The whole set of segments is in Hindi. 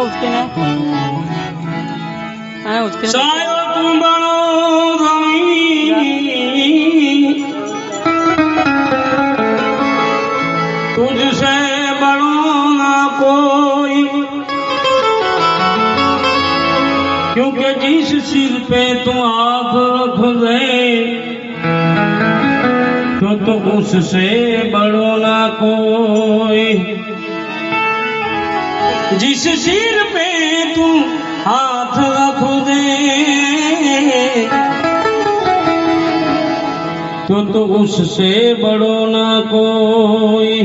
उसके ना। हाँ तुझसे बड़ो क्योंकि जिस सिर पे तुम आप रख गए तो उससे बड़ो ना कोई। जिस सिर पे तुम हाथ रख दे तो तो उससे बड़ो ना कोई।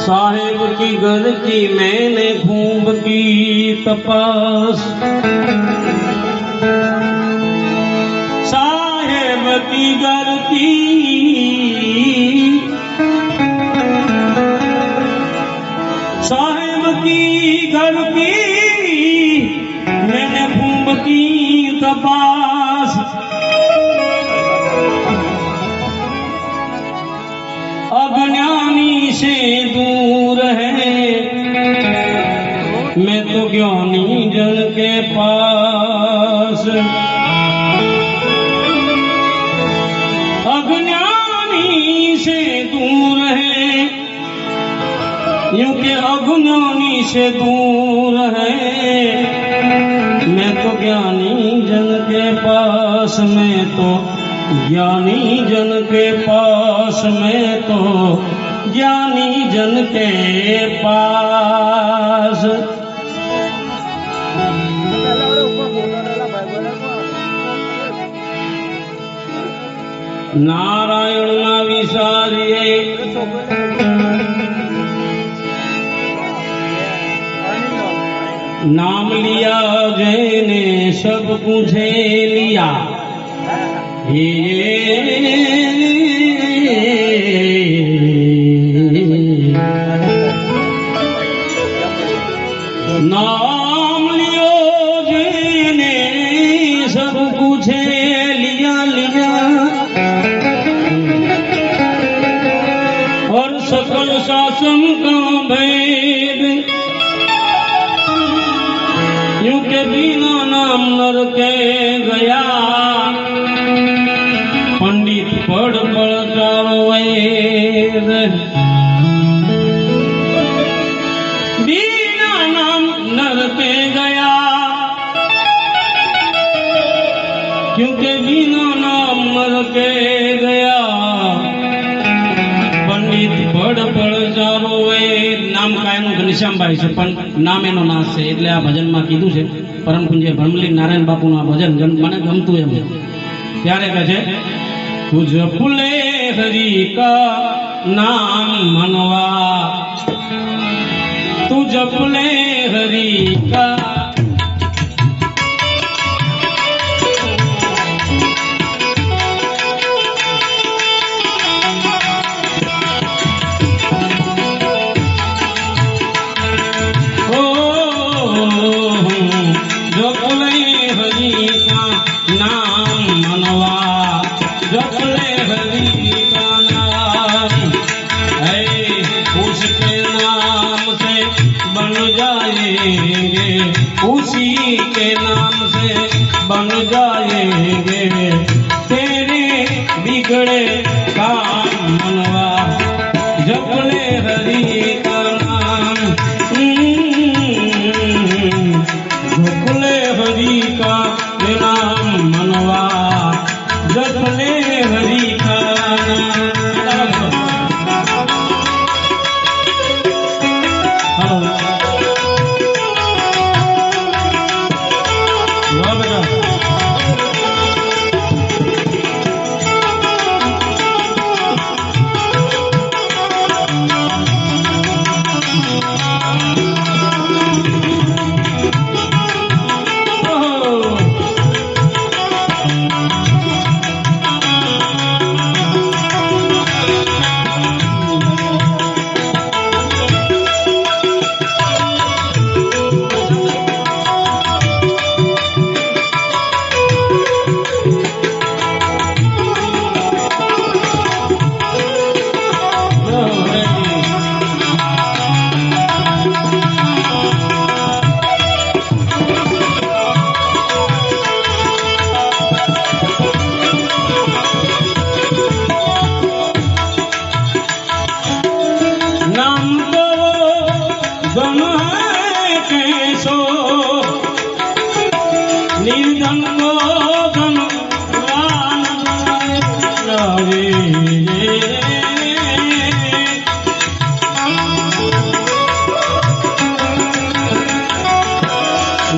साहेब की घर की मैंने खूब की तपास। मैं तो ज्ञानी जन के पास? अज्ञानी से दूर है यूँ के अज्ञानी से दूर है। मैं तो ज्ञानी जन के पास, मैं तो ज्ञानी जन के पास, मैं तो ज्ञानी जन के पास। નારાયણના વિસારીએ નામ લિયા જેને સબ પૂછે લિયા એ પડપળ ગાવૈર દીના નામ નરકે ગયા ક્યુંકે દીના નામ ગયા પંડિત પડપળ જારોએ નામ કાયમનું ઘનશ્યામભાઈ છે પણ નામ એનો નાશ છે એટલે આ ભજનમાં કીધું છે પરમ પૂજ્ય ભ્રમલી નારાયણ બાપુનું આ ભજન મને ગમતું એમ ત્યારે કહે છે तुझ फुले हरि का नाम मनवा। तुझ फुले हरि का नाम मनवा जपने हरि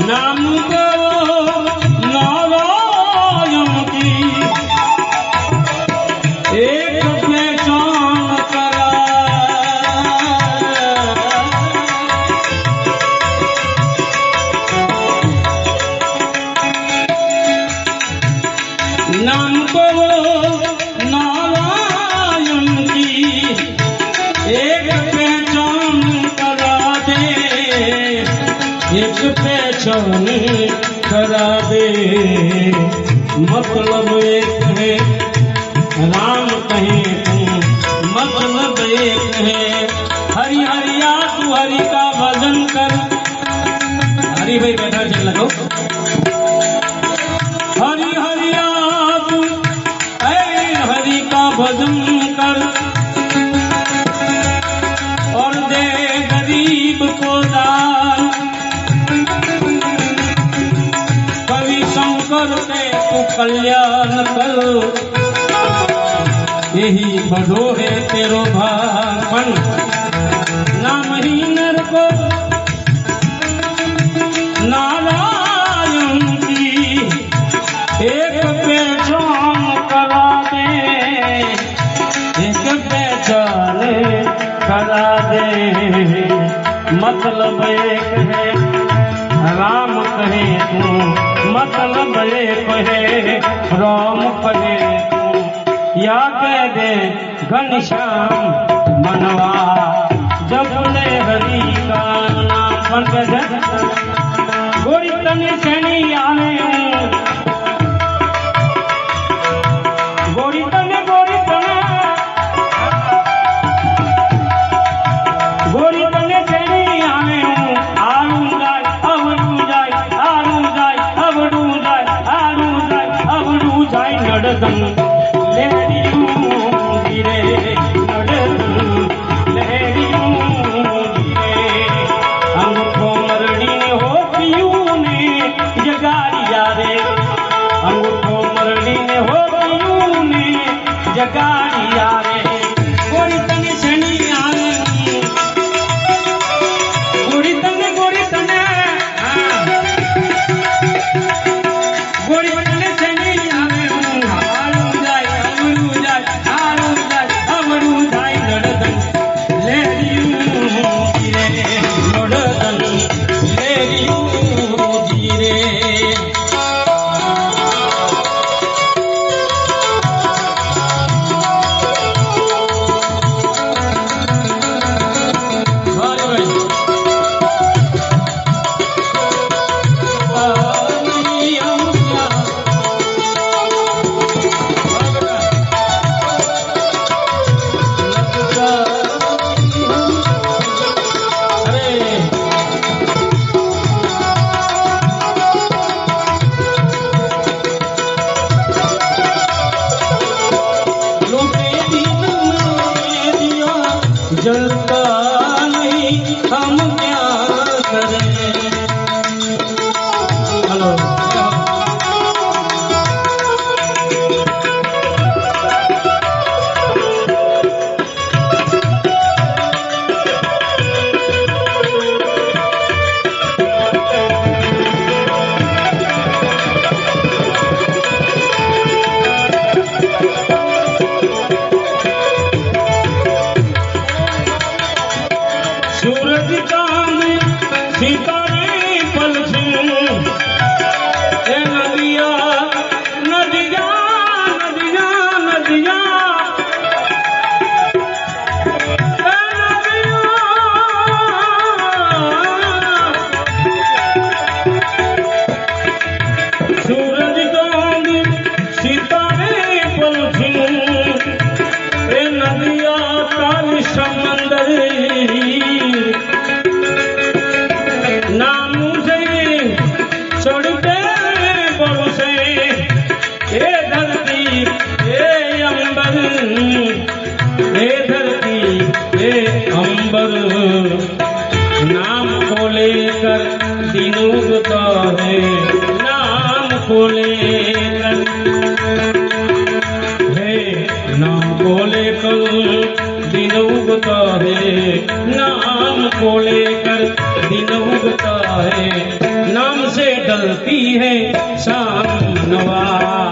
Namda. मतलब एक है। राम कहे तू मतलब एक है। हरि हरिया तू हरि का भजन कर। हरी भाई बैठा चल लगो कल्याण करो। यही बढ़ो है तेरो भागपन नाम ही नर को नारायण की एक पहचान करा दे। एक पहचान करा दे। मतलब एक है राम कहे तू मतलब कहे राम कहे तू या कह दे घनश्याम मनवा जब ने हरि का नाम गोरी तन सैनी आवे है। नाम से डलती है शाम नवा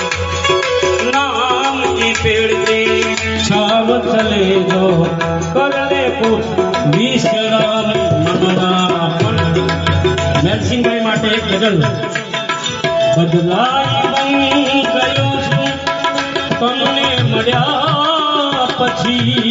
લેજો કરલે પૂછ વીસ નરસિંહભાઈ માટે એક ગઝલ બદલાઈ છું તમને મળ્યા પછી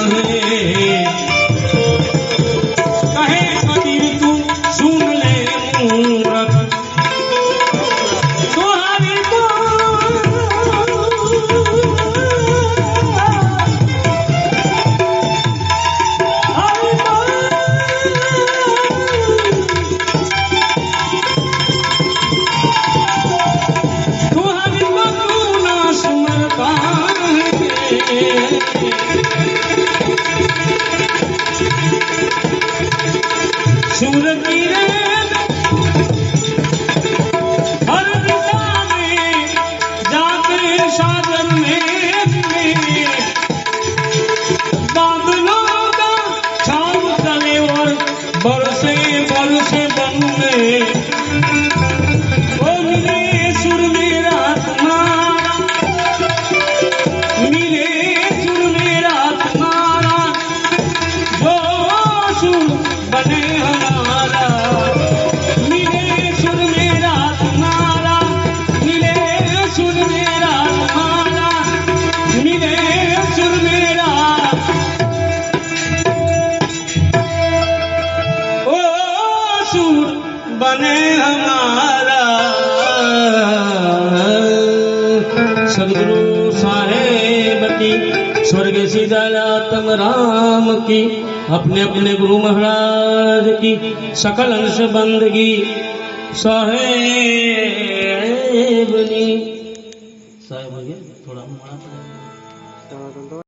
सूरत की की अपने अपने गुरु महाराज की सकल अंश बंदगी। साहेब थोड़ा